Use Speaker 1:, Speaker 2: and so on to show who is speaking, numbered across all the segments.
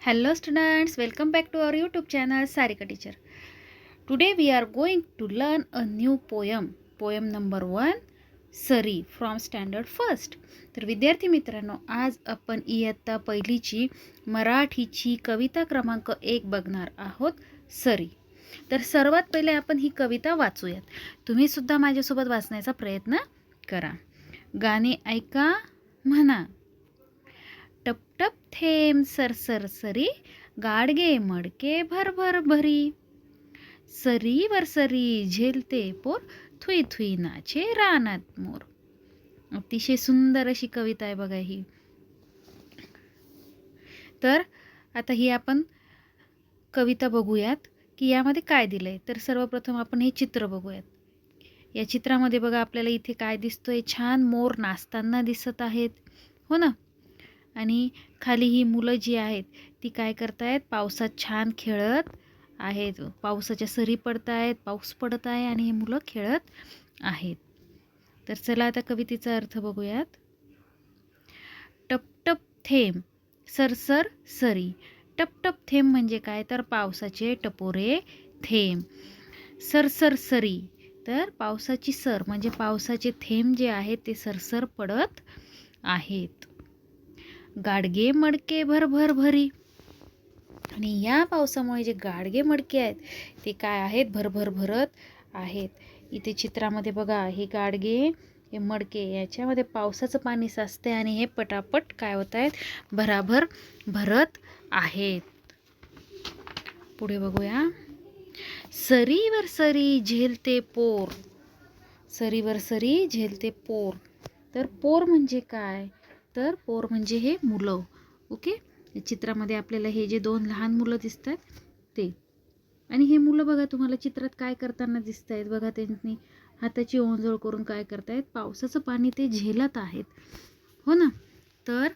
Speaker 1: Hello students, welcome back to our YouTube channel Sarika Teacher. Today we are going to learn a new poem. Poem number 1 सरी from standard first तर विद्यार्थी मित्रांनो आज आपण इयत्ता पहिलीची मराठीची कविता क्रमांक एक बघणार आहोत सरी. तर सर्वात पहिले आपण ही कविता वाचूयात. तुम्ही सुद्धा माझ्यासोबत वाचण्याचा प्रयत्न करा. गाणे ऐका म्हणा. टपटप थेंब सर सर सरी गाडगे मडके भर भर भरी. सरीवर सरी झेलते पोर थुई थुई नाचे रानात मोर. अतिशय सुंदर अशी कविता आहे बघा ही. तर आता ही आपण कविता बघूयात की यामध्ये काय दिलं आहे तर सर्वप्रथम आपण हे चित्र बघूयात. या चित्रामध्ये बघा आपल्याला इथे काय दिसतोय? छान मोर नाचताना दिसत आहेत. हो ना? आणि खाली ही मुलं जी आहेत ती काय करतायत? पावसात छान खेळत आहेत. पावसाच्या सरी पडत आहेत पाऊस पडत आहे आणि हे मुलं खेळत आहेत. तर चला आता कवितेचा अर्थ बघूयात. टपटप थेंब सरसर सरी टपटप थेंब म्हणजे काय? तर पावसाचे टपोरे थेंब. सरसर सरी तर पावसाची सर म्हणजे पावसाचे थेंब जे आहेत ते सरसर पडत आहेत. गाडगे मडके भर भर. भरी आणि या पावसामुळे जे गाडगे मडके आहेत ते काय आहेत? भरभर भरत आहेत. इथे चित्रामध्ये बघा हे गाडगे हे मडके याच्यामध्ये पावसाचं पाणी साचते आणि हे पटापट काय होत आहेत? भराभर भरत आहेत. पुढे बघूया. सरीवर सरी झेलते पोर. सरीवर सरी झेलते पोर. तर पोर म्हणजे काय? तर पोर म्हणजे हे मुलं. ओके? चित्रामध्ये आपल्याला हे जे दोन लहान मुलं दिसतात ते. आणि हे मुलं बघा तुम्हाला चित्रात काय करताना दिसत आहेत बघा त्यांनी हाताची ओंजळ करून काय करतायत? पावसाचं पाणी ते झेलत आहेत. हो ना? तर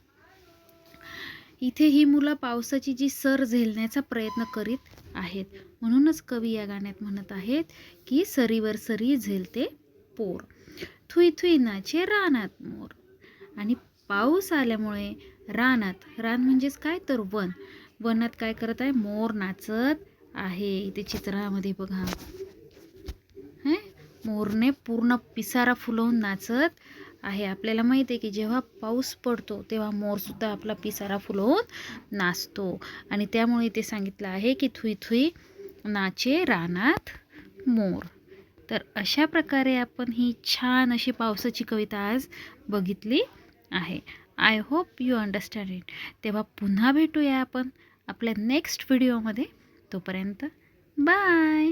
Speaker 1: इथे ही मुलं पावसाची जी सर झेलण्याचा प्रयत्न करीत आहेत. म्हणूनच कवी या गाण्यात म्हणत आहेत की सरीवर सरी झेलते पोर. थुई थुई नाचे रानात मोर. आणि पाऊस आल्यामुळे रानात रान म्हणजेच काय तर वन. वनात काय करत आहे? मोर नाचत आहे इथे चित्रामध्ये बघा. हे? मोरने पूर्ण पिसारा फुलवून नाचत आहे. आपल्याला माहीत आहे की जेव्हा पाऊस पडतो तेव्हा मोरसुद्धा आपला पिसारा फुलवून नाचतो. आणि त्यामुळे ते सांगितलं आहे की थुई थुई नाचे रानात मोर. तर अशा प्रकारे आपण ही छान अशी पावसाची कविता आज बघितली. आहे. I hope you understand it तेव्हा पुन्हा भेटूया आपण आपल्या नेक्स्ट व्हिडिओमध्ये तोपर्यंत बाय